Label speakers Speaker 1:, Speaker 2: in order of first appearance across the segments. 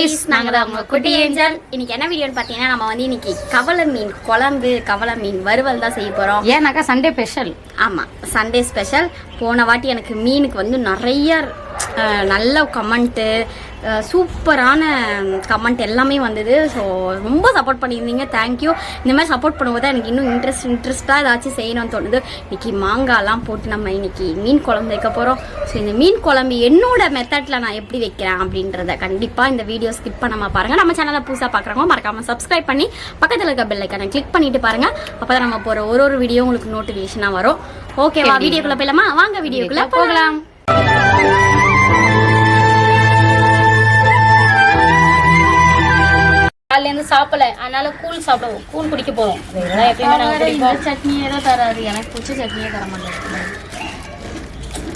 Speaker 1: குட்டீஸ் நாங்கள் தான் உங்கள் குட்டி ஏஞ்சல். இன்னைக்கு என்ன வீடியோன்னு பார்த்தீங்கன்னா நம்ம வந்து இன்னைக்கு கவலை மீன் குழம்பு கவலை மீன் வறுவல் தான் செய்ய போகிறோம்
Speaker 2: ஏன்னாக்கா சண்டே ஸ்பெஷல்
Speaker 1: ஆமாம் சண்டே ஸ்பெஷல் போன வாட்டி எனக்கு மீனுக்கு வந்து நிறைய நல்ல கமெண்ட்டு சூப்பரான கமெண்ட் எல்லாமே வந்தது. ஸோ ரொம்ப சப்போர்ட் பண்ணியிருந்தீங்க. தேங்க்யூ இந்த மாதிரி சப்போர்ட் பண்ணும்போது தான் எனக்கு இன்னும் இன்ட்ரெஸ்ட் இன்ட்ரெஸ்ட்டாக ஏதாச்சும் செய்யணும்னு தோணுது. இன்னைக்கு மாங்காய்லாம் போட்டு நம்ம இன்னைக்கு மீன் குழம்பு வைக்க போகிறோம் ஸோ இந்த மீன் குழம்பு என்னோட மெத்தடில் நான் எப்படி வைக்கிறேன் அப்படின்றத கண்டிப்பாக இந்த வீடியோ ஸ்கிப் பண்ணாமல் பாருங்கள் நம்ம சேனலை புதுசாக பார்க்குறவங்க மறக்காமல் சப்ஸ்கிரைப் பண்ணி பக்கத்தில் இருக்க பெல் ஐக்கானை கிளிக் பண்ணிட்டு பாருங்கள் அப்போ தான் நம்ம போகிற ஒரு ஒரு வீடியோ உங்களுக்கு நோட்டிஃபிகேஷனாக வரும். ஓகேவா வீடியோக்குள்ளே போயிடலாமா? வாங்க வீடியோக்குள்ளே போகலாம்.
Speaker 2: காலையில இருந்து சாப்பிடல. அதனால கூழ் சாப்பிடுவோம். கூழ் குடிக்க இதெல்லாம் எப்பயுமே குடிப்போம்.
Speaker 1: சட்னியே தான் தராது எனக்கு பிடிச்ச சட்னியே தர மாட்டேன்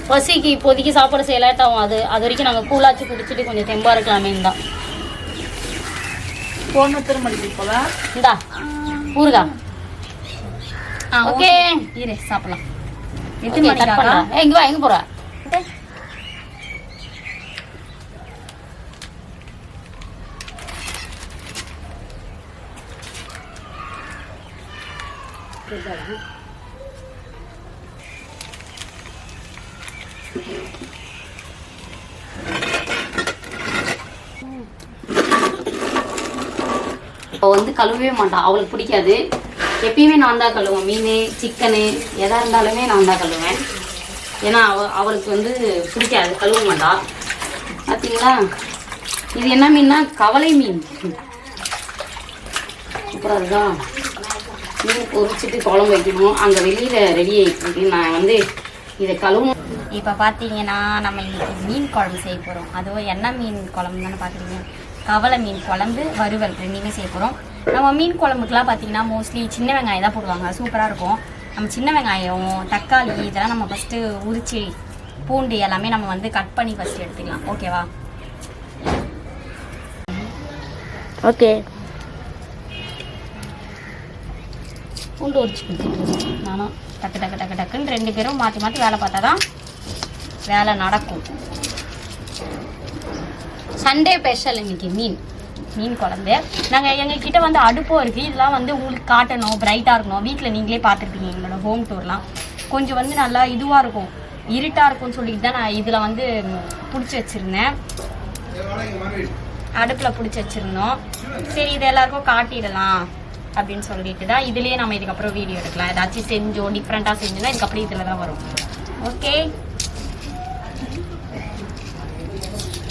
Speaker 2: பசிக்கு இப்போதைக்கு சாப்பாடு செய்ய லேட் ஆகும் அது. அது வரைக்கும் நாங்க கூழாச்சு குடிச்சிட்டு கொஞ்சம் தெம்பா இருக்கலாமே தான்.
Speaker 1: பொண்ணு திருமணிக்கு போகலாம்
Speaker 2: இந்தா. ஊருகா
Speaker 1: ஆ
Speaker 2: ஓகே.
Speaker 1: இரு சாப்பிடலாம். எத்தனை மணிக்கு
Speaker 2: இங்க வா எங்க போற வந்து கழுவவே மாட்டான் அவளுக்கு பிடிக்காது. எப்பயுமே நான் தான் கழுவேன் மீன் சிக்கனு எதா இருந்தாலுமே நான் தான் கழுவேன் ஏன்னா அவ அவளுக்கு வந்து பிடிக்காது. கழுவ மாட்டா. பார்த்தீங்களா இது என்ன மீன்னா கவலை மீன். அப்புறம் அதுதான். மீன் பொரிச்சிட்டு குழம்பு வைக்கணும். அங்கே வெளியில் ரெடி ஆகிட்டு நான் வந்து இதை கழுவும்.
Speaker 1: இப்போ பார்த்தீங்கன்னா நம்ம இன்னைக்கு மீன் குழம்பு செய்ய போகிறோம் அதுவும் என்ன மீன் குழம்பு தானே பார்க்குறீங்க கவலை மீன் குழம்பு வறுவல் ரெண்டுமே செய்ய போகிறோம் நம்ம மீன் குழம்புக்குலாம் பார்த்தீங்கன்னா மோஸ்ட்லி சின்ன வெங்காயம் தான் போடுவாங்க. சூப்பராக இருக்கும். நம்ம சின்ன வெங்காயம் தக்காளி இதெல்லாம் நம்ம ஃபஸ்ட்டு உரிச்சு பூண்டு எல்லாமே நம்ம வந்து கட் பண்ணி ஃபஸ்ட்டு எடுத்துக்கலாம். ஓகேவா ஓகே
Speaker 2: பூண்டு உரிச்சு கொடுத்துட்டு நானும்
Speaker 1: டக்கு டக்கு டக்கு டக்குன்னு ரெண்டு பேரும் மாற்றி மாற்றி வேலை பார்த்தா தான் வேலை நடக்கும்.
Speaker 2: சண்டே ஸ்பெஷல் இன்னைக்கு மீன்
Speaker 1: மீன் குழம்பு. நாங்கள் எங்ககிட்ட வந்து அடுப்பும் இருக்குது இதெல்லாம் வந்து உங்களுக்கு காட்டணும் பிரைட்டாக இருக்கணும். வீட்டில் நீங்களே பார்த்துருப்பீங்க எங்களோட ஹோம் டூர்லாம் கொஞ்சம் வந்து நல்லா இதுவாக இருக்கும் இருட்டாக இருக்கும்னு சொல்லிட்டு தான் நான் இதில் வந்து பிடிச்சி வச்சுருந்தேன். அடுப்பில் பிடிச்சி வச்சுருந்தோம். சரி இது எல்லாருக்கும் காட்டிடலாம். அப்படின்னு சொல்லிட்டு தான் இதுலேயே நம்ம இதுக்கப்புறம் வீடியோ எடுக்கலாம். ஏதாச்சும் செஞ்சோம் டிஃப்ரெண்ட்டாக செஞ்சோன்னா இதுக்கப்புறம் இதில் தான் வரும். ஓகே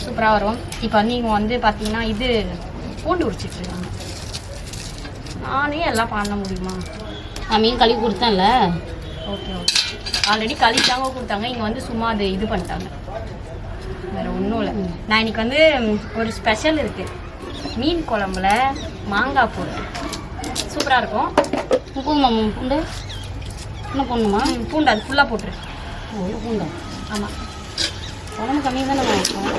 Speaker 1: சூப்பராக வரும். இப்போ வந்து இவங்க வந்து பார்த்தீங்கன்னா இது பூண்டு உரிச்சிட்டு இருக்காங்க. நானே எல்லாம் பண்ண முடியுமா?
Speaker 2: நான் மீன் கழுவி கொடுத்தேன்ல.
Speaker 1: ஓகே ஓகே ஆல்ரெடி கழிச்சாங்க கொடுத்தாங்க. இங்கே வந்து சும்மா அது இது பண்ணிட்டாங்க. வேற ஒன்றும் இல்லை. நான் இன்னைக்கு வந்து ஒரு ஸ்பெஷல் இருக்கு. மீன் குழம்புல மாங்காய் போட்டு சூப்பராக இருக்கும்.
Speaker 2: பூமா பூண்டு என்ன போடணுமா?
Speaker 1: பூண்டு அது ஃபுல்லாக போட்டுரு.
Speaker 2: ஒரு பூண்டா?
Speaker 1: ஆமாம்
Speaker 2: குழம்பு கம்மியாக தானே வைப்போம்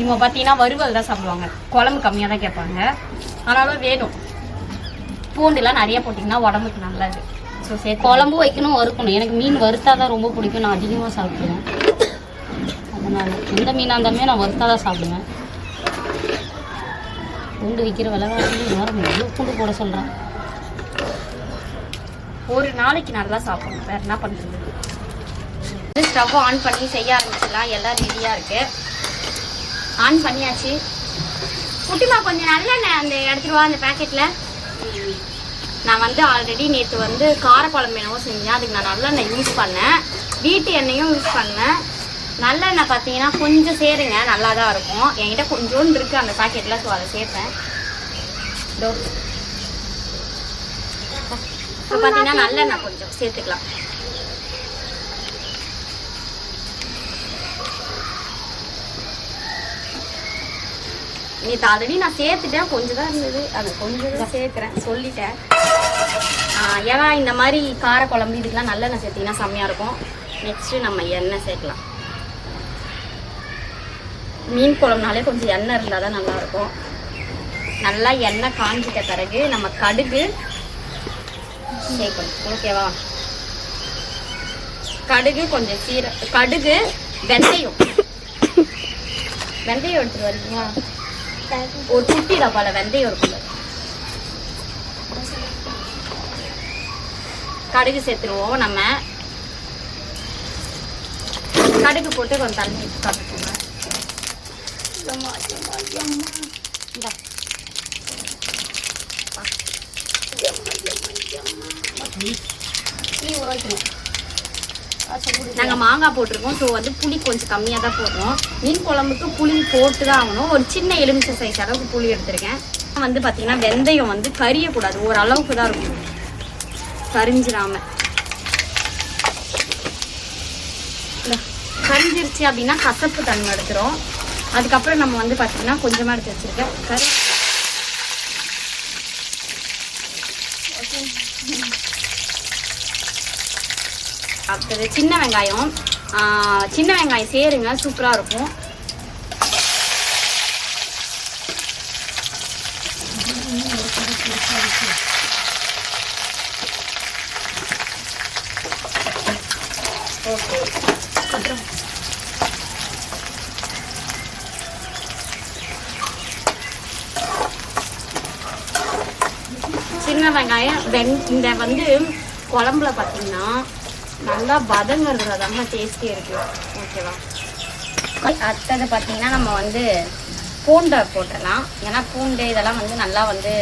Speaker 1: இவங்க பார்த்தீங்கன்னா வறுவல் தான் சாப்பிடுவாங்க. குழம்பு கம்மியாக தான் கேட்பாங்க. ஆனாலும் வேணும். பூண்டுலாம் நிறைய போட்டிங்கன்னா உடம்புக்கு நல்லது. ஸோ சேர்த்து
Speaker 2: குழம்பு வைக்கணும் வறுக்கணும். எனக்கு மீன் வறுத்தா தான் ரொம்ப பிடிக்கும். நான் அதிகமாக சாப்பிடுவேன். அதனால எந்த மீனாக இருந்தாலுமே நான் வறுத்தா தான் சாப்பிடுவேன். பூண்டு விற்கிற விலைவாசி யாரும் எவ்வளோ பூண்டு போட சொல்கிறேன்
Speaker 1: ஒரு நாளைக்கு நல்லா சாப்பிடணும். வேறு என்ன பண்ணுறது ஸ்டவ் ஆன் பண்ணி செய்ய ஆரம்பிச்சிடலாம். எல்லாம் ரெடியாக இருக்கு. ஆன் பண்ணியாச்சு. குட்டிமா கொஞ்சம் நல்லெண்ணெய் அந்த எடுத்துட்டு வா அந்த பேக்கெட்டில் நான் வந்து ஆல்ரெடி நேற்று வந்து காரக்குழம்பு என்னவோ செஞ்சேன். அதுக்கு நான் நல்லெண்ணெய் யூஸ் பண்ணேன். வீட்டு எண்ணெயும் யூஸ் பண்ணேன். நல்லெண்ணெய் பார்த்தீங்கன்னா கொஞ்சம் சேருங்க நல்லா தான் இருக்கும். என்கிட்ட கொஞ்சோண்டு இருக்குது அந்த பாக்கெட்டில் ஸோ அதை சேர்ப்பேன். டோ இப்போ பார்த்தீங்கன்னா நல்லெண்ணெய் கொஞ்சம் சேர்த்துக்கலாம். நேற்று ஆல்ரெடி நான் சேர்த்துட்டேன் கொஞ்சம் தான் இருந்தது. அது கொஞ்சம் தான் சேர்க்குறேன் சொல்லிட்டேன். ஏன்னா இந்த மாதிரி கார குழம்பு இதுக்கெல்லாம் நல்லெண்ணெய் சேர்த்திங்கன்னா செம்மையாக இருக்கும். நெக்ஸ்ட்டு நம்ம எண்ணெய் சேர்க்கலாம். மீன் குழம்புனாலே கொஞ்சம் எண்ணெய் இருந்தால் தான் நல்லாயிருக்கும். நல்லா எண்ணெய் காஞ்சிட்ட பிறகு நம்ம கடுகு சேர்க்கணும். ஓகேவா? கடுகு கொஞ்சம் சீர கடுகு வெந்தயம். வெந்தயம் எடுத்துட்டு வரீங்களா ஒரு குட்டி டப்பால வெந்தயம் இருக்குல்ல கடுகு சேர்த்துருவோம். நம்ம கடுகு போட்டு கொஞ்சம் தண்ணி இந்தா. நாங்கள் மாங்காய் போட்டிருக்கோம் ஸோ வந்து புளி கொஞ்சம் கம்மியாக தான் போடுறோம் மீன் குழம்புக்கு புளி போட்டு தான் ஆகணும் ஒரு சின்ன எலுமிச்சை சைஸ் அளவுக்கு புளி எடுத்திருக்கேன் வந்து பார்த்தீங்கன்னா வெந்தயம் வந்து கரியக்கூடாது ஓரளவுக்கு தான் இருக்கும் கரிஞ்சிடாம கரிஞ்சிருச்சு அப்படின்னா கசப்பு தன்மை எடுத்துரும் அதுக்கப்புறம் நம்ம வந்து பார்த்தீங்கன்னா கொஞ்சமாக எடுத்து வச்சுருக்கேன். கரு அடுத்தது சின்ன வெங்காயம். சின்ன வெங்காயம் சேருங்க சூப்பராக இருக்கும். சின்ன வெங்காயம் வெங் இந்த வந்து குழம்புல பார்த்தீங்கன்னா நல்லா வதங்கிறது ரொம்ப டேஸ்டி இருக்கு. ஓகேவா அடுத்தது பார்த்தீங்கன்னா நம்ம வந்து பூண்டை போட்டுடலாம். ஏன்னா பூண்டு இதெல்லாம் வந்து நல்லா வந்து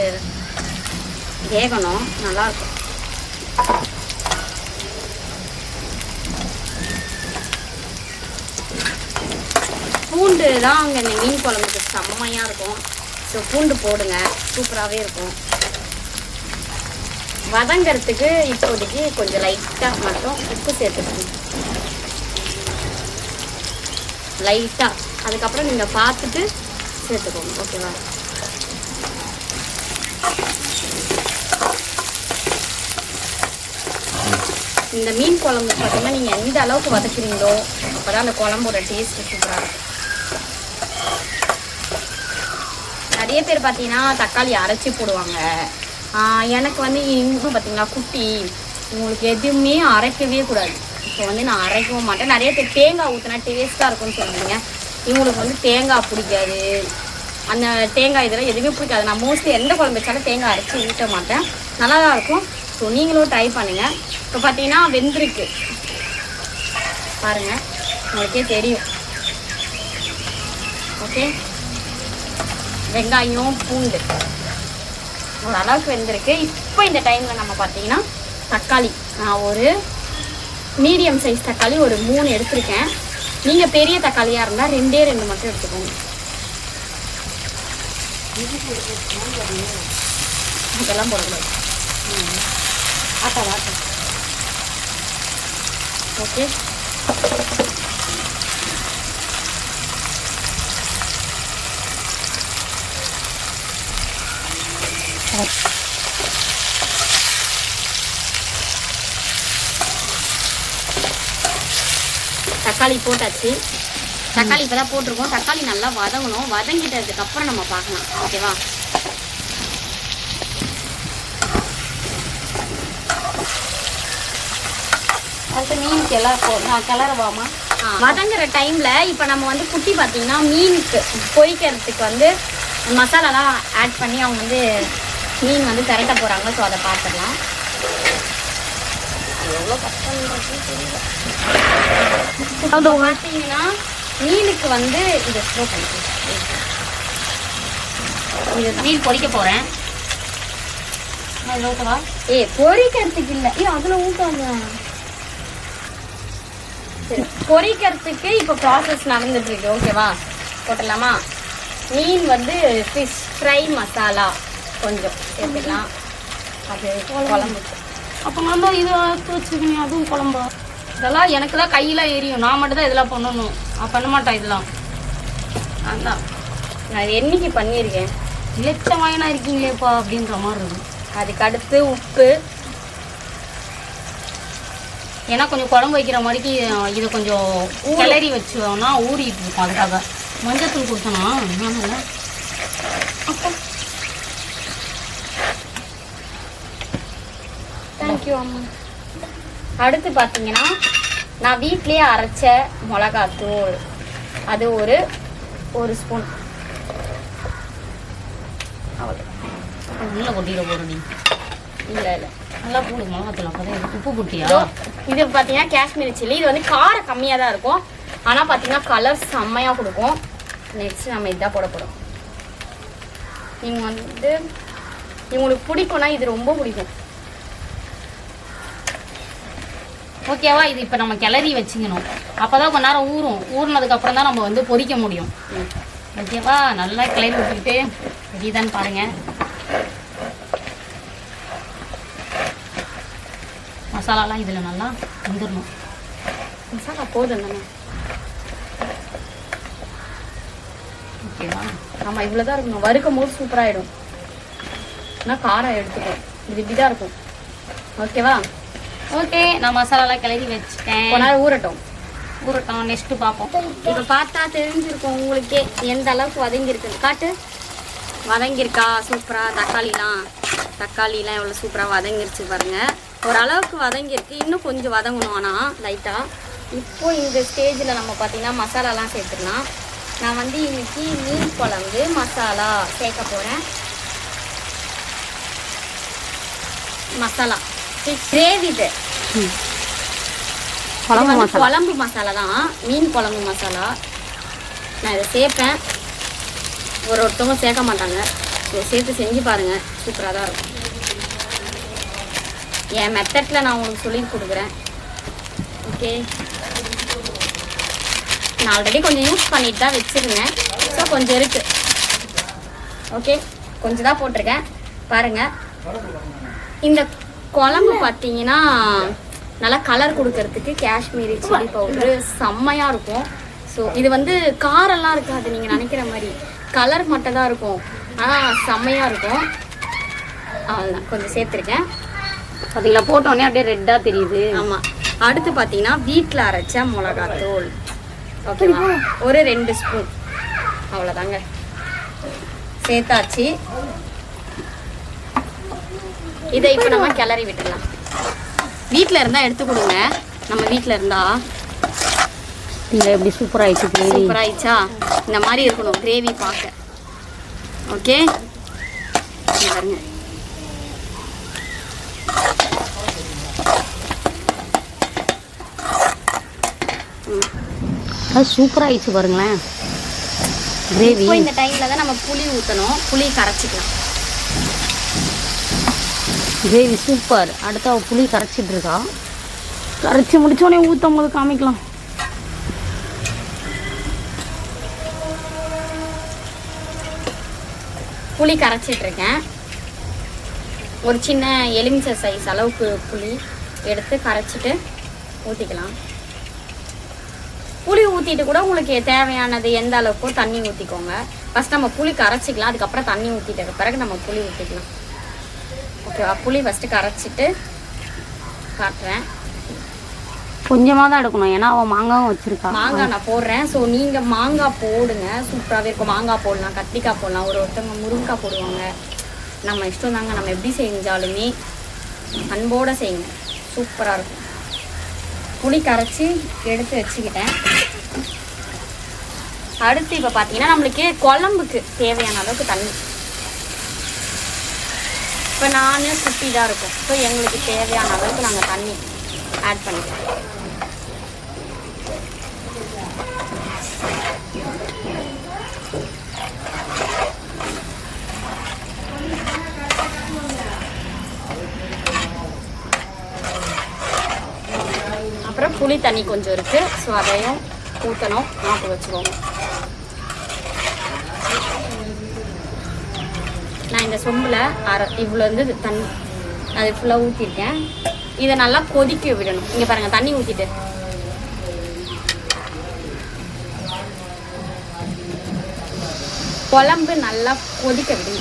Speaker 1: வேகணும். நல்லா இருக்கும். பூண்டு தான் அங்கே இந்த மீன் குழம்புக்கு செம்மையாக இருக்கும். ஸோ பூண்டு போடுங்க. சூப்பராகவே இருக்கும். வதங்கிறதுக்கு இப்போதைக்கு கொஞ்சம் லைட்டாக மட்டும் உப்பு சேர்த்துக்கணும். லைட்டாக அதுக்கப்புறம் நீங்கள் பார்த்துட்டு சேர்த்துக்கோங்க. ஓகேவா இந்த மீன் குழம்பு பார்த்தீங்கன்னா நீங்கள் எந்த அளவுக்கு வதக்குறீங்களோ அப்போ தான் அந்த குழம்போட டேஸ்ட்டு சூப்பராக இருக்கும். நிறைய பேர் பார்த்தீங்கன்னா தக்காளி அரைச்சி போடுவாங்க. எனக்கு வந்து இன்னும் பார்த்தீங்கன்னா குட்டி. உங்களுக்கு எதுவுமே அரைக்கவே கூடாது. இப்போ வந்து நான் அரைக்கவும் மாட்டேன். நிறைய பேர் தேங்காய் ஊற்றினா டேஸ்ட்டாக இருக்கும்னு சொல்லுவீங்க. இவங்களுக்கு வந்து தேங்காய் பிடிக்காது. அந்த தேங்காய் இதெல்லாம் எதுவுமே பிடிக்காது. நான் மோஸ்ட்லி எந்த குழம்பு வச்சாலும் தேங்காய் அரைச்சி ஊற்ற மாட்டேன். நல்லா தான் இருக்கும். ஸோ நீங்களும் ட்ரை பண்ணுங்கள் இப்போ பார்த்தீங்கன்னா வெந்திருக்கு. பாருங்கள் உங்களுக்கே தெரியும். ஓகே வெங்காயம் பூண்டு. ஓரளவுக்கு வெந்திருக்கு. இப்போ இந்த டைமில் நம்ம பார்த்தீங்கன்னா தக்காளி. நான் ஒரு மீடியம் சைஸ் தக்காளி ஒரு மூணு எடுத்திருக்கேன். நீங்கள் பெரிய தக்காளியாக இருந்தால் ரெண்டே ரெண்டு மட்டும் எடுத்துக்கோங்க. இதெல்லாம் போடக்கூடாது. ஆட்டா ஆட்டா ஓகே. தக்காளி போட்டாச்சு. தக்காளி இப்போ தான் போட்டிருக்கோம். தக்காளி நல்லா வதங்கணும். வதங்கிட்டதுக்கு அப்புறம் நம்ம பார்க்கலாம். ஓகேவா?
Speaker 2: அடுத்து மீன் கிளற நான் கிளறவாமா?
Speaker 1: வதங்குற டைம்ல இப்போ நம்ம வந்து குட்டி பார்த்தீங்கன்னா மீனுக்கு பொரிக்கிறதுக்கு வந்து மசாலாலாம் ஆட் பண்ணி அவங்க வந்து மீன் வந்து திரட்ட போறாங்க. ஸோ அதை பார்த்துடலாம்.
Speaker 2: எவ்வளோ கஷ்டம்ன்றது தெரியல
Speaker 1: அது பார்த்தீங்கன்னா மீனுக்கு வந்து இதை ஸ்லோ பண்ணிக்கலாம்
Speaker 2: மீன் பொரிக்க போகிறேன் ஊற்றவா
Speaker 1: ஏ பொரிக்கிறதுக்கு இல்லை. ஏ அதில் ஊட்டாங்க சரி பொரிக்கிறதுக்கு இப்போ ப்ராசஸ் நடந்துட்டு இருக்கு. ஓகேவா போட்டுடலாமா? மீன் வந்து ஃபிஷ் ஃப்ரை மசாலா கொஞ்சம் சேர்த்துக்கலாம் அது குழம்புக்கு
Speaker 2: அப்போ தான் இதை வச்சுருக்கேன் அதுவும் குழம்பா? இதெல்லாம் எனக்கு தான் கையெல்லாம் எரியும். நான் மட்டும் தான் இதெல்லாம் பண்ணணும். நான் பண்ண மாட்டேன் இதெல்லாம். அதான்.
Speaker 1: நான் என்னைக்கு பண்ணியிருக்கேன்?
Speaker 2: இலச்ச வாயனா இருக்கீங்களேப்பா அப்படின்ற மாதிரி இருக்கும்.
Speaker 1: அதுக்கு அடுத்து உப்பு.
Speaker 2: ஏன்னா கொஞ்சம் குழம்பு வைக்கிற மாதிரிக்கு இதை கொஞ்சம் கிளறி வச்சோம்னா ஊறிட்டு இருக்கும் அதுக்காக. மஞ்சத்தூள் கொடுத்தனா?
Speaker 1: தேங்க்யூ அம்மா. அடுத்து பார்த்தீங்கன்னா நான் வீட்லேயே அரைச்ச மிளகாத்தூள். அது ஒரு ஒரு ஸ்பூன்
Speaker 2: உள்ள கொட்டிட போற நீ.
Speaker 1: இல்லை இல்லை.
Speaker 2: நல்லா போடு மிளகாத்தூள் அப்பதான் உப்பு போட்டியா?
Speaker 1: இதோ, பார்த்தீங்கன்னா காஷ்மீரி சில்லி. இது வந்து காரம் கம்மியாக தான் இருக்கும். ஆனால் பார்த்தீங்கன்னா கலர் செம்மையாக கொடுக்கும். நெக்ஸ்ட் நம்ம இதான் போட போகிறோம் நீங்கள் வந்து இவங்களுக்கு பிடிக்கும்னா இது ரொம்ப பிடிக்கும்.
Speaker 2: ஓகேவா? இது இப்போ நம்ம கிளறி வச்சுக்கணும். அப்பதான் கொஞ்ச நேரம் ஊறும். ஊறினதுக்கு அப்புறம் தான் நம்ம வந்து பொரிக்க முடியும். ஓகேவா? நல்லா கிளறி விட்டுக்கிட்டு ரெடிதான்னு பாருங்க. மசாலாலாம் இதில் நல்லா வந்துடணும்
Speaker 1: மசாலா போதும் தானே?
Speaker 2: ஓகேவா?
Speaker 1: ஆமாம் இவ்வளோ தான் இருக்கணும். வறுக்கும் போது சூப்பராகிடும் ஆனால் காரம் எடுத்துக்கும் இது இப்படி தான் இருக்கும். ஓகேவா?
Speaker 2: ஓகே நான் மசாலாலாம் கிளறி வச்சுட்டேன்.
Speaker 1: கொஞ்ச நேரம் ஊறட்டும்.
Speaker 2: ஊறட்டும் நெக்ஸ்ட் பார்ப்போம்.
Speaker 1: இப்போ பார்த்தா தெரிஞ்சிருக்கும் உங்களுக்கே எந்த அளவுக்கு வதங்கியிருக்கு காட்டு. வதங்கியிருக்கா? சூப்பராக தக்காளிலாம். தக்காளிலாம் எவ்வளோ சூப்பராக வதங்கிருச்சு பாருங்க. ஓரளவுக்கு வதங்கியிருக்கு. இன்னும் கொஞ்சம் வதங்கணும் ஆனால் லைட்டாக இப்போ இந்த ஸ்டேஜில் நம்ம பார்த்தீங்கன்னா மசாலாலாம் சேர்த்துக்கலாம். நான் வந்து இன்னைக்கு மீன் குழம்பு மசாலா சேர்க்க போகிறேன் மசாலா. கிரேவி இது
Speaker 2: குழம்பு மசாலா.
Speaker 1: குழம்பு மசாலா தான். மீன் குழம்பு மசாலா. நான் இதை சேர்ப்பேன். ஒரு ஒருத்தவங்க சேர்க்க மாட்டாங்க. இதை சேர்த்து செஞ்சு பாருங்க. சூப்பராக தான் இருக்கும். என் மெத்தடில் நான் உங்களுக்கு சொல்லி கொடுக்குறேன். ஓகே நான் ஆல்ரெடி கொஞ்சம் யூஸ் பண்ணிட்டு தான் வச்சுருந்தேன். ஸோ கொஞ்சம் இருக்கு. ஓகே கொஞ்சம் தான் போட்டிருக்கேன். பாருங்க. இந்த குழம்பு பார்த்தீங்கன்னா நல்லா கலர் கொடுக்கறதுக்கு காஷ்மீரி சில்லி பவுடரு செம்மையாக இருக்கும். ஸோ இது வந்து காரெல்லாம் இருக்காது நீங்கள் நினைக்கிற மாதிரி. கலர் மட்டும் தான் இருக்கும். ஆனால் செம்மையாக இருக்கும். அவ்வளோதான் கொஞ்சம் சேர்த்துருக்கேன்.
Speaker 2: பார்த்தீங்களா போட்டோடனே அப்படியே ரெட்டாக தெரியுது.
Speaker 1: ஆமாம் அடுத்து பார்த்தீங்கன்னா வீட்டில் அரைச்ச மிளகாத்தூள். ஓகேவா ஒரு ரெண்டு ஸ்பூன் அவ்வளோதாங்க சேர்த்தாச்சு. இதை இப்போ நம்ம கிளறி விட்டுடலாம். வீட்டில் இருந்தால் எடுத்து கொடுங்க. நம்ம வீட்டில் இருந்தா
Speaker 2: இங்கே எப்படி சூப்பர் ஆயிடுச்சு கிரேவி
Speaker 1: சூப்பர் ஆயிடுச்சா? இந்த மாதிரி இருக்கணும் கிரேவி பார்க்க. ஓகே பாருங்க.
Speaker 2: அது சூப்பர் ஆயிடுச்சு பாருங்களேன். கிரேவி
Speaker 1: இந்த டைமில் தான் நம்ம புளி ஊற்றணும் புளி கரைச்சிக்கலாம்.
Speaker 2: Gravy super. அடுத்து அவள் புளி கரைச்சிட்டு இருக்கா. கரைச்சி முடிச்சோடனே ஊற்றும் போது காமிக்கலாம்.
Speaker 1: புளி கரைச்சிட்டு இருக்கேன். ஒரு சின்ன எலுமிச்சை சைஸ் அளவுக்கு புளி எடுத்து கரைச்சிட்டு ஊற்றிக்கலாம் புளி ஊற்றிட்டு கூட உங்களுக்கு தேவையானது எந்த அளவுக்கோ தண்ணி ஊற்றிக்கோங்க ஃபஸ்ட் நம்ம புளி கரைச்சிக்கலாம். அதுக்கப்புறம் தண்ணி ஊற்றிட்டு பிறகு நம்ம புளி ஊற்றிக்கலாம் ஓகேவா புளி ஃபஸ்ட்டு கரைச்சிட்டு காட்டுறேன்.
Speaker 2: கொஞ்சமாக தான் எடுக்கணும் ஏன்னா அவள் மாங்காவும் வச்சிருக்கா.
Speaker 1: மாங்காய் நான் போடுறேன். ஸோ நீங்கள் மாங்காய் போடுங்க. சூப்பராகவே இருக்கும். மாங்காய் போடலாம் கத்திரிக்காய் போடலாம். ஒரு ஒருத்தவங்க முருங்கைக்காய் போடுவாங்க. நம்ம இஷ்டம் தாங்க. நம்ம எப்படி செஞ்சாலுமே அன்போடு செய்யுங்க. சூப்பராக இருக்கும். புளி கரைச்சி எடுத்து வச்சுக்கிட்டேன். அடுத்து இப்போ பார்த்தீங்கன்னா நம்மளுக்கு குழம்புக்கு தேவையான அளவுக்கு தண்ணி. இப்போ நான் குட்டி தான் இருக்கும். ஸோ எங்களுக்கு தேவையான அளவுக்கு நாங்கள் தண்ணி ஆட் பண்ணிக்கிறோம். அப்புறம் புளி தண்ணி கொஞ்சம் இருக்குது ஸோ அதையும் ஊற்றணும் நாட்டு வச்சுக்கோங்க. நான் இந்த சொம்பில் அரை இவ்வளோ வந்து தண்ணி அது ஃபுல்லாக ஊற்றிருக்கேன் இதை நல்லா கொதிக்க விடணும். இங்கே பாருங்கள் தண்ணி ஊற்றிட்டு குழம்பு நல்லா கொதிக்க விடுங்க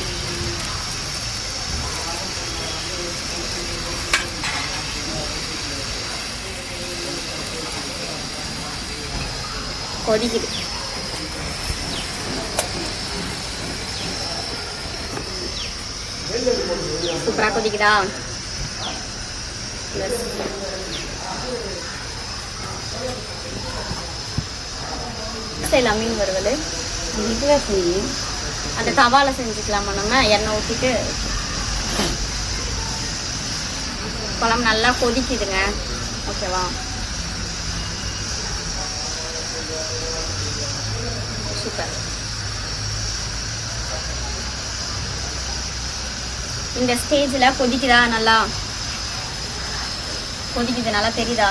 Speaker 1: கொதிக்குது. சூப்பராக கொதிக்குதா செய்யலாம் மீன் வறுவல்
Speaker 2: இதுவே செய்யும்
Speaker 1: அந்த தவால செஞ்சுக்கலாமா நம்ம எண்ணெய் ஊற்றிட்டு குழம்பு நல்லா கொதிக்குதுங்க ஓகேவா சூப்பர் இந்த ஸ்டேஜில் கொதிக்குதா? நல்லா கொதிக்குது நல்லா தெரியுதா?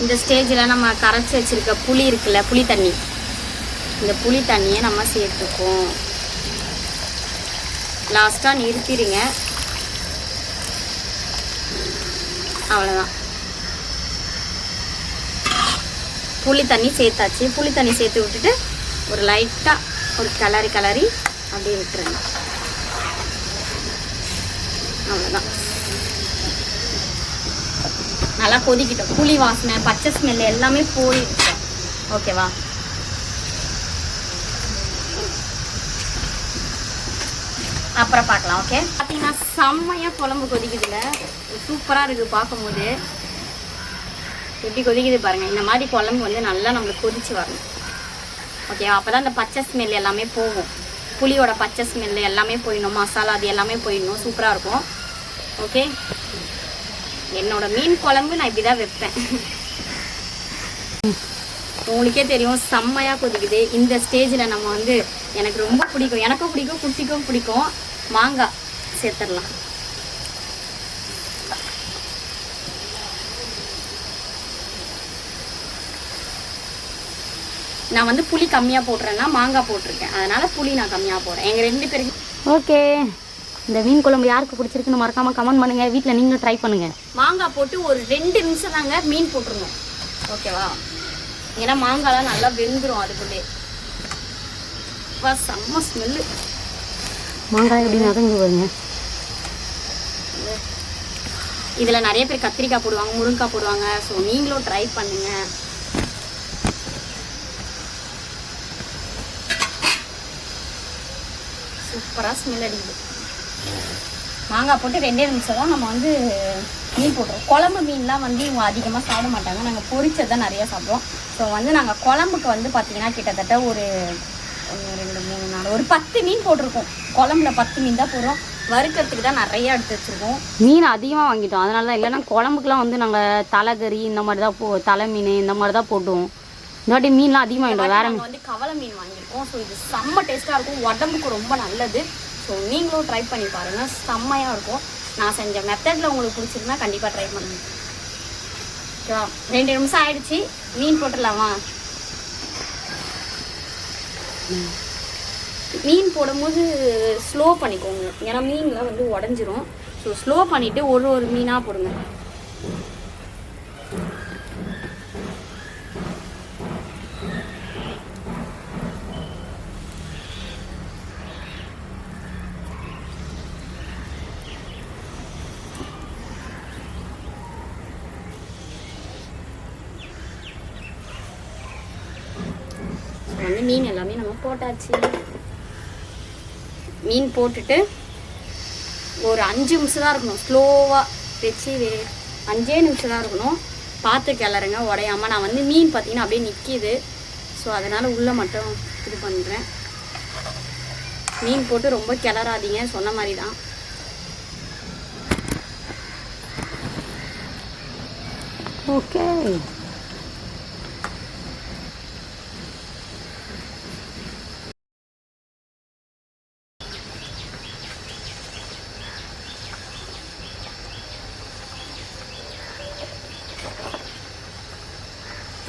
Speaker 1: இந்த ஸ்டேஜில் நம்ம கரைச்சி வச்சிருக்க புளி இருக்குல்ல புளி தண்ணி. இந்த புளி தண்ணியை நம்ம சேர்த்துக்குவோம். லாஸ்ட்டாக நிறுத்திடுங்க அவ்வளோதான் புளி தண்ணி சேர்த்தாச்சு. புளி தண்ணி சேர்த்து விட்டுட்டு ஒரு லைட்டாக ஒரு கிளறி கிளறி அப்படியே விட்டுருங்க. அவ்வளோதான் நல்லா கொதிக்கிட்டோம் புளி வாசனை பச்சை ஸ்மெல் எல்லாமே போயிடுச்சு. ஓகேவா அப்புறம் பார்க்கலாம் ஓகே பார்த்தீங்கன்னா செம்மையாக குழம்பு கொதிக்குதுல. சூப்பராக இருக்குது பார்க்கும்போது. எப்படி கொதிக்குது பாருங்கள் இந்த மாதிரி குழம்பு வந்து நல்லா நம்மளுக்கு கொதிச்சு வரணும். ஓகேவா அப்போ தான் இந்த பச்சை ஸ்மெல் எல்லாமே போகும். புளியோட பச்சை ஸ்மெல் எல்லாமே போயிடணும். மசாலா அது எல்லாமே போயிடணும். சூப்பராக இருக்கும். ஓகே என்னோட மீன் குழம்பு நான் இப்படி தான் வைப்பேன். உங்களுக்கே தெரியும் செம்மையாக கொதிக்குது. இந்த ஸ்டேஜில் நம்ம வந்து எனக்கு ரொம்ப பிடிக்கும். எனக்கும் பிடிக்கும் குட்டிக்கும் பிடிக்கும். மாங்காய் சேர்த்துடலாம். நான் வந்து புளி கம்மியாக போட்டுறேன்னா மாங்காய் போட்டிருக்கேன். அதனால புளி நான் கம்மியாக போடுறேன். எங்கள் ரெண்டு பேருக்கு
Speaker 2: ஓகே இந்த மீன் குழம்பு யாருக்கு பிடிச்சிருக்குன்னு மறக்காம கமெண்ட் பண்ணுங்க. வீட்டில் நீங்களும் ட்ரை பண்ணுங்க.
Speaker 1: மாங்காய் போட்டு ஒரு ரெண்டு நிமிஷம் தாங்க மீன் போட்டுருணும் ஓகேவா ஏன்னா மாங்காய்லாம் நல்லா வெந்துடும் அதுக்குள்ளே. வா செம்ம ஸ்மெல்லு
Speaker 2: மாங்காய் எப்படி நகஞ்சு வருங்க
Speaker 1: இதில் நிறைய பேர் கத்திரிக்காய் போடுவாங்க முருங்கைக்காய் போடுவாங்க. ஸோ நீங்களும் ட்ரை பண்ணுங்க. சூப்பராக ஸ்மெல் அடிக்குது. மாங்காய் போட்டு ரெண்டே நிமிஷம் தான் நம்ம வந்து மீன் போட்டுருவோம் குழம்பு மீன்லாம் வந்து இவங்க அதிகமாக சாப்பிட மாட்டாங்க. நாங்கள் பொரிச்சது தான் நிறைய சாப்பிடுவோம். ஸோ வந்து நாங்கள் குழம்புக்கு வந்து பார்த்தீங்கன்னா கிட்டத்தட்ட ஒரு ரெண்டு மூணு நாலு ஒரு பத்து மீன் போட்டிருக்கோம். குழம்புல பத்து மீன் தான் போடுறோம். வறுக்கிறதுக்கு தான் நிறைய எடுத்து வச்சுருக்கோம்.
Speaker 2: மீன் அதிகமாக வாங்கிட்டோம். அதனால தான் இல்லைன்னா குழம்புக்குலாம் வந்து நாங்கள் தலைக்கறி இந்த மாதிரி தான் போ தலை மீன் இந்த மாதிரி தான் போட்டுவோம் இந்த வாட்டி மீன்லாம் அதிகமாக வேற
Speaker 1: வந்து கவலை மீன் வாங்கியிருக்கோம். ஸோ இது செம்ம டேஸ்ட்டாக இருக்கும். உடம்புக்கு ரொம்ப நல்லது. ஸோ நீங்களும் ட்ரை பண்ணி பாருங்கள் செம்மையாக இருக்கும். நான் செஞ்ச மெத்தடில் உங்களுக்கு பிடிச்சிருந்தா கண்டிப்பாக ட்ரை பண்ணுங்க. ஓகேவா ரெண்டு நிமிஷம் ஆயிடுச்சு. மீன் போட்டுடலாமா? மீன் போடும்போது ஸ்லோ பண்ணிக்கோங்க. ஏன்னா மீன்லாம் வந்து உடஞ்சிரும். ஸோ ஸ்லோ பண்ணிவிட்டு ஒரு ஒரு மீனாக போடுங்க ஸோ வந்து மீன் எல்லாமே நம்ம போட்டாச்சு. மீன் போட்டுட்டு ஒரு அஞ்சு நிமிஷம் தான் இருக்கணும். ஸ்லோவாக வச்சு அஞ்சே நிமிஷம் தான் இருக்கணும். பார்த்து கிளறுங்க உடையாமல் நான் வந்து மீன் பார்த்தீங்கன்னா அப்படியே நிற்கிது ஸோ அதனால் உள்ளே மட்டும் இது பண்ணுறேன் மீன் போட்டு ரொம்ப கிளறாதீங்க சொன்ன மாதிரி தான்
Speaker 2: ஓகே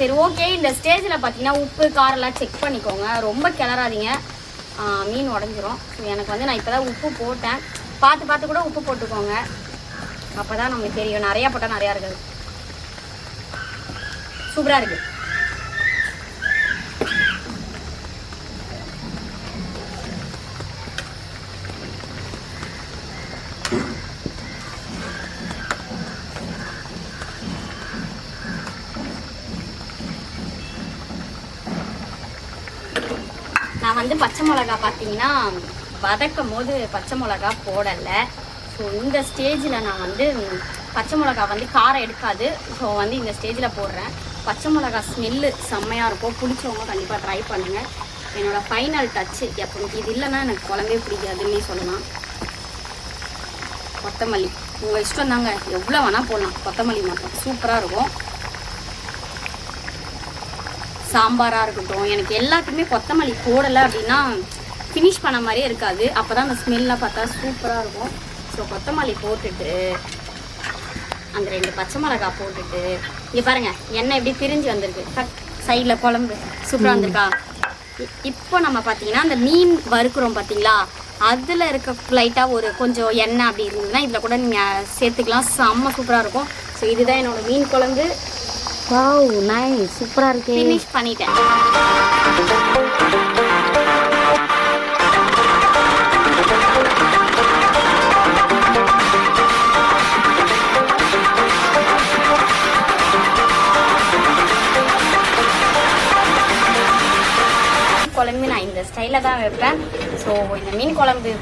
Speaker 1: சரி ஓகே இந்த ஸ்டேஜில் பார்த்தீங்கன்னா உப்பு காரெல்லாம் செக் பண்ணிக்கோங்க. ரொம்ப கிளறாதீங்க. மீன் உடஞ்சிரும். ஸோ எனக்கு வந்து நான் இப்போ தான் உப்பு போட்டேன். பார்த்து பார்த்து கூட உப்பு போட்டுக்கோங்க. அப்போ தான் நமக்கு தெரியும். நிறையா போட்டால் நிறையா இருக்குது. சூப்பராக இருக்குது நான் வந்து பச்சை மிளகா பார்த்தீங்கன்னா வதக்கும் போது பச்சை மிளகா போடலை. ஸோ இந்த ஸ்டேஜில் நான் வந்து பச்சை மிளகா வந்து காரம் எடுக்காது. ஸோ வந்து இந்த ஸ்டேஜில் போடுறேன். பச்சை மிளகா ஸ்மெல்லு செம்மையாக இருக்கும். பிடிச்சவங்க கண்டிப்பாக ட்ரை பண்ணுங்கள் என்னோடய ஃபைனல் டச்சு எப்போ இது இல்லைன்னா எனக்கு குழம்பே பிடிக்காதுன்னே சொல்லலாம். கொத்தமல்லி. உங்கள் இஷ்டம் தாங்க. எவ்வளோ வேணால் போடலாம். கொத்தமல்லி மட்டும். சூப்பராக இருக்கும். சாம்பாராக இருக்கட்டும் எனக்கு எல்லாத்துக்குமே கொத்தமல்லி போடலை அப்படின்னா ஃபினிஷ் பண்ண மாதிரியே இருக்காது. அப்போ தான் அந்த ஸ்மெல்லாம் பார்த்தா சூப்பராக இருக்கும். ஸோ கொத்தமல்லி போட்டுட்டு அந்த ரெண்டு பச்சை மிளகாய் போட்டுட்டு இங்கே பாருங்க எண்ணெய் எப்படி பிரிஞ்சு வந்திருக்கு. சைடில் குழம்பு. சூப்பராக வந்திருக்கா? இப்போ நம்ம பார்த்தீங்கன்னா அந்த மீன் வறுக்கிறோம் பார்த்தீங்களா? அதில் இருக்க லைட்டாக ஒரு கொஞ்சம் எண்ணெய் அப்படி இருந்ததுன்னா இதில் கூட நீங்கள் சேர்த்துக்கலாம். செம்ம சூப்பராக இருக்கும். ஸோ இதுதான் என்னோடய மீன் குழம்பு.
Speaker 2: வாவ் நைஸ் சூப்பராக இருக்கு.
Speaker 1: ஃபினிஷ் பண்ணிட்டேன். குழம்பு நான் இந்த ஸ்டைலில் தான் வைப்பேன். ஸோ இந்த மீன் குழம்பு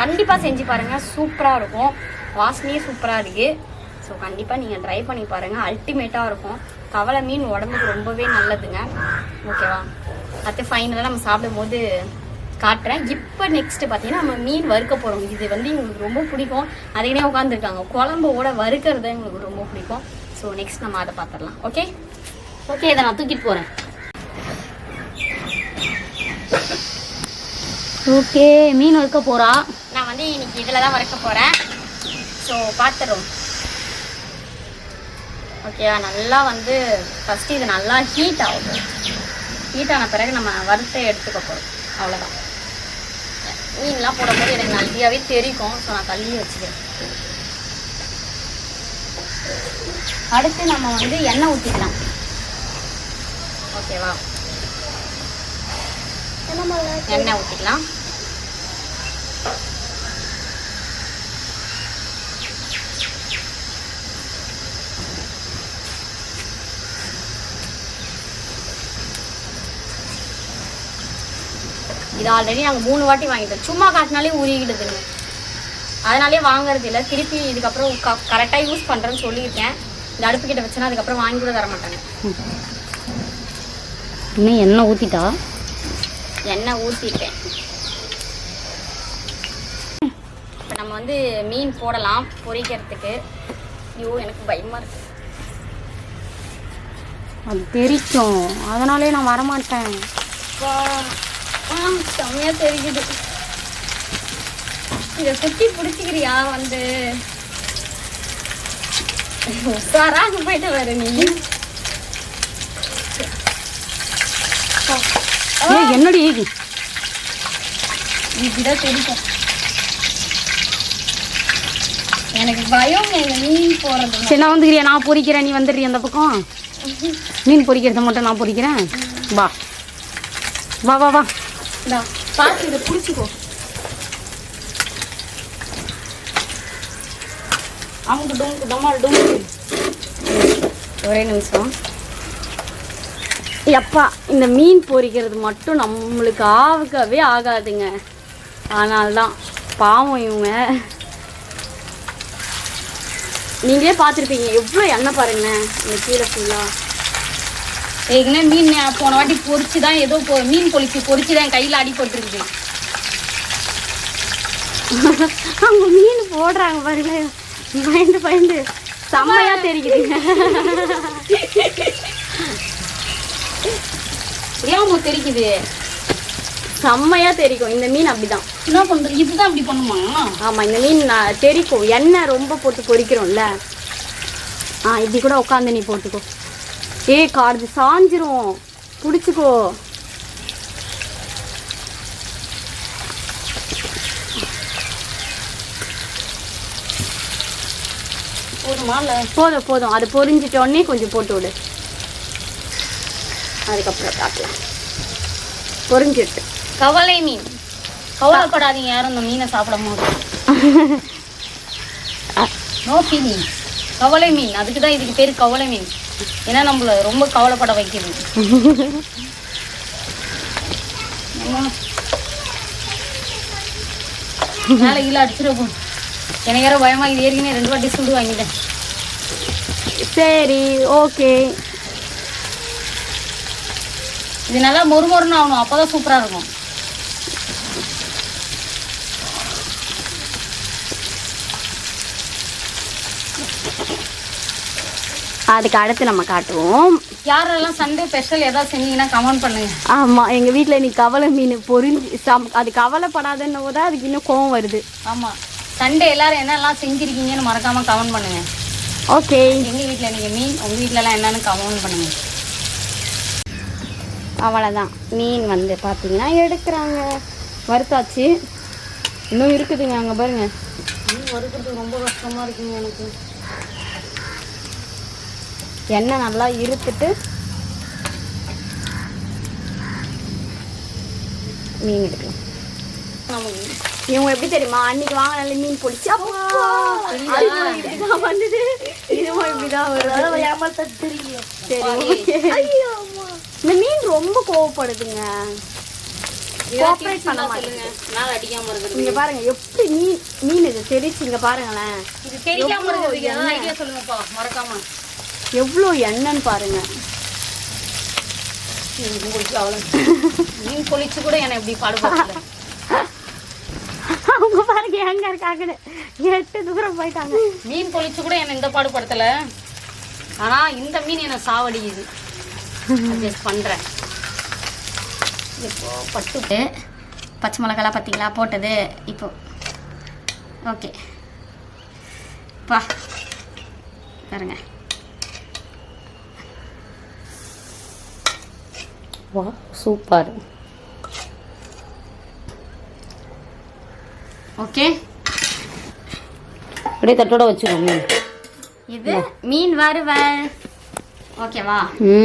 Speaker 1: கண்டிப்பாக செஞ்சு பாருங்கள் சூப்பராக இருக்கும். வாசனையே சூப்பராக இருக்குது ஸோ கண்டிப்பாக நீங்கள் ட்ரை பண்ணி பாருங்கள் அல்டிமேட்டாக இருக்கும். கவலை மீன் உடம்புக்கு ரொம்பவே நல்லதுங்க. ஓகேவா அடுத்து ஃபைனலாக நம்ம சாப்பிடும்போது காட்டுறேன். இப்போ நெக்ஸ்ட்டு பார்த்தீங்கன்னா நம்ம மீன் வறுக்க போகிறோம் இது வந்து எங்களுக்கு ரொம்ப பிடிக்கும். அதையே உட்காந்துருக்காங்க குழம்போட வறுக்கிறது எங்களுக்கு ரொம்ப பிடிக்கும். ஸோ நெக்ஸ்ட் நம்ம அதை பார்த்துடலாம் ஓகே
Speaker 2: ஓகே இதை நான் தூக்கிட்டு போகிறேன் ஓகே மீன் வறுக்க போகிறா
Speaker 1: நான் வந்து இன்னைக்கு இதில் தான் வறுக்க போகிறேன் ஸோ பார்த்துடுறோம் ஓகேவா நல்லா வந்து ஃபஸ்ட்டு இது நல்லா ஹீட் ஆகும் ஹீட் ஆன பிறகு நம்ம வறுத்து எடுத்துக்க போகிறோம் அவ்வளோதான் மீன்லாம் போடும்போது எனக்கு நல்லியாவே தெரிக்கும் ஸோ நான் தள்ளி வச்சுக்கிறேன். அடுத்து நம்ம வந்து எண்ணெய் ஊற்றிக்கலாம் ஓகேவா எண்ணெய் ஊற்றிக்கலாம் இது ஆல்ரெடி நாங்கள் மூணு வாட்டி வாங்கிட்டோம். சும்மா காட்டினாலே உருகிடுதுங்க அதனாலே வாங்குறது இல்லை. திருப்பி இதுக்கப்புறம் க கரெக்டாக யூஸ் பண்ணுறேன்னு சொல்லியிருக்கேன். இந்த அடுப்பு கிட்ட வச்சேன்னா அதுக்கப்புறம் வாங்கி கூட தர மாட்டாங்க
Speaker 2: இன்னும் எண்ணெய் ஊற்றிட்டா
Speaker 1: எண்ணெய் ஊற்றிட்டேன் இப்போ நம்ம வந்து மீன் போடலாம். பொரிக்கிறதுக்கு ஐயோ எனக்கு பயமாக இருக்கு.
Speaker 2: அது தெரிக்கும். அதனாலே நான் வரமாட்டேன்.
Speaker 1: வா. ஆ செம்மையாக தெரியுது. இதை சுற்றி பிடிச்சிக்கிறியா வந்து? உஷாரா அங்கே போயிட்டு வர நீ.
Speaker 2: என்னடி?
Speaker 1: இப்படிதான் தெரியும். எனக்கு பயம் மீன் போறது
Speaker 2: சரி நான் வந்துக்கிறியா? நான் பொரிக்கிறேன் நீ வந்துடுறிய அந்த பக்கம்? மீன் பொரிக்கிறத மட்டும் நான் பொரிக்கிறேன் வா. வா வா வா.
Speaker 1: இந்தா பார்த்து இதை பிடிச்சிக்கோ. அவங்க டுமுக்கு டமால் டுமுக்கு. ஒரே நிமிஷம். எப்பா இந்த மீன் பொரிக்கிறது மட்டும் நம்மளுக்கு ஆவுக்கவே ஆகாதுங்க. அதனால்தான் பாவம் இவங்க. நீங்களே பார்த்துருப்பீங்க எவ்வளோ எண்ணெய் பாருங்களேன் இந்த கீழே ஃபுல்லாக ஏற்கனவே மீன் போன வாட்டி பொரிச்சு தான் ஏதோ பொ- மீன் பொரிச்சு பொரிச்சு தான் கையில் அடிபட்டுருக்குது அவங்க மீன் போடுறாங்க பாருங்க. பயந்து பயந்து. செம்மையா தெரியுதுங்க ஏன் தெரிக்குது செம்மையா தெரிக்கும் இந்த மீன் அப்படிதான்.
Speaker 2: என்ன பண்ணுறது இதுதான் அப்படி பண்ணுமா?
Speaker 1: ஆமா இந்த மீன் தெரிக்கும். எண்ணெய் ரொம்ப போட்டு பொரிக்கிறோம்ல ஆ இப்படி கூட உட்காந்து நீ போட்டுக்கோ. ஏய் காடு சாஞ்சிரும். பிடிச்சிக்கோ.
Speaker 2: போதுமா
Speaker 1: போதும் அது பொரிஞ்சிட்ட உடனே கொஞ்சம் போட்டு விடு. அதுக்கப்புறம் பார்க்கலாம் பொரிஞ்சிட்டு. கவலை மீன்.
Speaker 2: கவலைப்படாதீங்க யாரும் இந்த மீனை சாப்பிட போது நோ ஃபீலிங்
Speaker 1: கவலை மீன். அதுக்கு தான் இதுக்கு பேர் கவலை மீன்.
Speaker 2: ஏன்னா நம்மள ரொம்ப கவலைப்பட வைக்குது. அம்மா. மேலே கீழே அடிச்சிருக்கும் எனக்கு யாரோ பயமா? இது ஏற்கனவே ரெண்டு வாட்டி சுடு வாங்கிட்டேன்.
Speaker 1: சரி ஓகே.
Speaker 2: இது நல்லா மொறு மொறுன்னு ஆகணும். அப்பதான் சூப்பரா இருக்கும்.
Speaker 1: அதுக்கு அடுத்து நம்ம காட்டுவோம்.
Speaker 2: யாரெல்லாம் சண்டே ஸ்பெஷல் ஏதாவது செஞ்சீங்கன்னா கமெண்ட் பண்ணுங்க.
Speaker 1: ஆமாம் எங்கள் வீட்டில் நீ கவலை மீன் பொரிஞ்சு சம் அது கவலைப்படாதன்னு கூட அதுக்கு இன்னும் கோவம் வருது.
Speaker 2: ஆமா சண்டே எல்லாரும் என்னெல்லாம் செஞ்சிருக்கீங்கன்னு மறக்காம கமெண்ட் பண்ணுங்க.
Speaker 1: ஓகே.
Speaker 2: எங்க வீட்ல நீங்க மீன் உங்க வீட்ல எல்லாம் என்னன்னு கமெண்ட் பண்ணுங்க.
Speaker 1: அவ்வளோதான் மீன் வந்து பார்த்தீங்கன்னா எடுக்கிறாங்க. வறுத்தாச்சு. இன்னும் இருக்குதுங்க அங்கே பாருங்க.
Speaker 2: மீன் வறுக்கிறது ரொம்ப கஷ்டமா இருக்குங்க எனக்கு.
Speaker 1: எண்ணெய் நல்லா இருத்துட்டு மீன் எடுக்கலாம். இவங்க எப்படி தெரியுமா? அன்னைக்கு வாங்கினால மீன் பொடிச்சு. இப்படிதான் வந்தது. இதுவும் இப்படிதான் வருது சரி. இந்த மீன் ரொம்ப கோவப்படுதுங்க. பண்ண
Speaker 2: நாள் அடிக்காம
Speaker 1: இங்க பாருங்க எப்படி மீன் மீன் இது தெரிச்சு இங்க பாருங்களேன்.
Speaker 2: இது தெரியாம இருக்கிறதுக்கு ஏதாவது ஐடியா சொல்லுங்கப்பா. மறக்காம.
Speaker 1: எவ்வளோ எண்ணெய்ன்னு பாருங்க.
Speaker 2: மீன் பொழிச்சு அவ்வளோ மீன் பொழிச்சு கூட என்னை எப்படி பாடுபடல
Speaker 1: அவங்க பாருங்க எங்க இருக்காங்கன்னு. எட்டு தூரம் போயிட்டாங்க.
Speaker 2: மீன் பொழிச்சு கூட என்னை இந்த பாடுபடுத்தல ஆனா இந்த மீன் என்னை சாவடிக்குது. அட்ஜஸ்ட் பண்றேன்.
Speaker 1: இப்போ பட்டு பச்சை மிளகாலாம் பார்த்தீங்களா போட்டது. இப்போ ஓகே பா பாருங்க.
Speaker 2: வா சூப்பர்
Speaker 1: ஓகே.
Speaker 2: அப்படியே தட்டோட வச்சுக்கோ மீன்.
Speaker 1: இது மீன் வறுவல். ஓகேவா.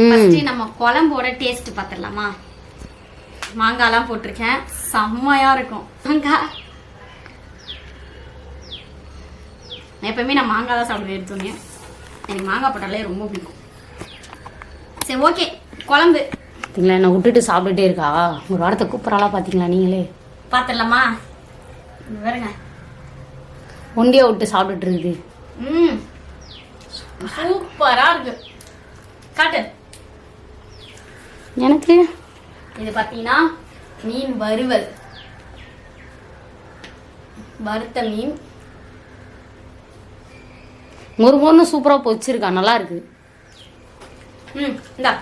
Speaker 1: ஃபர்ஸ்ட் நம்ம குழம்போட டேஸ்ட் பார்த்துடலாமா? மாங்காய்லாம் போட்டிருக்கேன். செம்மையா இருக்கும். மாங்காய் எப்பவுமே நான் மாங்காய் தான் சாப்பிடுவேன் எடுத்தோன்னே எனக்கு மாங்காய் போட்டாலே ரொம்ப பிடிக்கும். சரி ஓகே. குழம்பு.
Speaker 2: பார்த்தீங்களா என்னை விட்டுட்டு சாப்பிட்டுட்டே இருக்கா? ஒரு வாரத்தை கூப்பிட்றாளா பார்த்தீங்களா நீங்களே?
Speaker 1: பார்த்துடலாமா இங்க பாருங்க.
Speaker 2: ஒண்டியா விட்டு சாப்பிட்டுட்டு இருக்குது.
Speaker 1: ம். சூப்பரா இருக்கு. காட்டு.
Speaker 2: எனக்கு?
Speaker 1: இது பார்த்தீங்கன்னா மீன் வறுவல். வறுத்த மீன்.
Speaker 2: ஒரு பொண்ணு சூப்பராக பொச்சிருக்கா நல்லா இருக்கு.
Speaker 1: ம் இந்தா.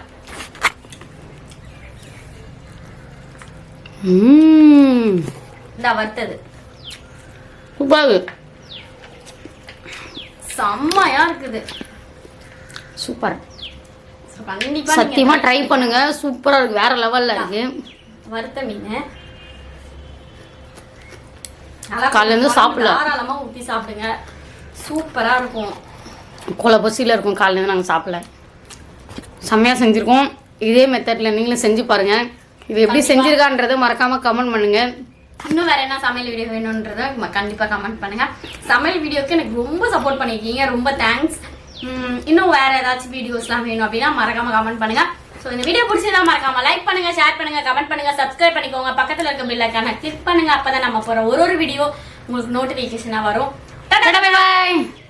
Speaker 1: இந்தா வறுத்தது.
Speaker 2: சூப்பராக
Speaker 1: செம்மையா இருக்குது.
Speaker 2: சூப்பர்.
Speaker 1: கண்டிப்பா
Speaker 2: சத்தியமா ட்ரை பண்ணுங்க. சூப்பரா இருக்கு. வேற லெவல்ல இருக்கு.
Speaker 1: வறுத்த மீன்.
Speaker 2: காலைல இருந்து சாப்பிடல.
Speaker 1: தாராளமா ஊத்தி சாப்பிடுங்க. சூப்பரா இருக்கும்.
Speaker 2: கொலை பசியில் இருக்கும். காலையிலேருந்து நாங்கள் சாப்பிடல. செம்மையாக செஞ்சுருக்கோம். இதே மெத்தடில் நீங்களும் செஞ்சு பாருங்க. இது எப்படி செஞ்சிருக்கான்றதை மறக்காம கமெண்ட் பண்ணுங்க.
Speaker 1: இன்னும் வேற என்ன சமையல் வீடியோ வேணுன்றத ம- கண்டிப்பா கமெண்ட் பண்ணுங்க. சமையல் வீடியோக்கு எனக்கு ரொம்ப சப்போர்ட் பண்ணிருக்கீங்க. ரொம்ப தேங்க்ஸ் இன்னும் வேற ஏதாச்சும் வீடியோஸ்லாம் வேணும் அப்படின்னா மறக்காம கமெண்ட் பண்ணுங்க. ஸோ இந்த வீடியோ பிடிச்சதா மறக்காம லைக் பண்ணுங்க ஷேர் பண்ணுங்க கமெண்ட் பண்ணுங்க சப்ஸ்கிரைப் பண்ணிக்கோங்க. பக்கத்துல இருக்க பில் ஐக்கான கிளிக் பண்ணுங்க. அப்பதான் நம்ம போற ஒரு ஒரு வீடியோ உங்களுக்கு நோட்டிபிகேஷனா வரும்.
Speaker 2: பாய்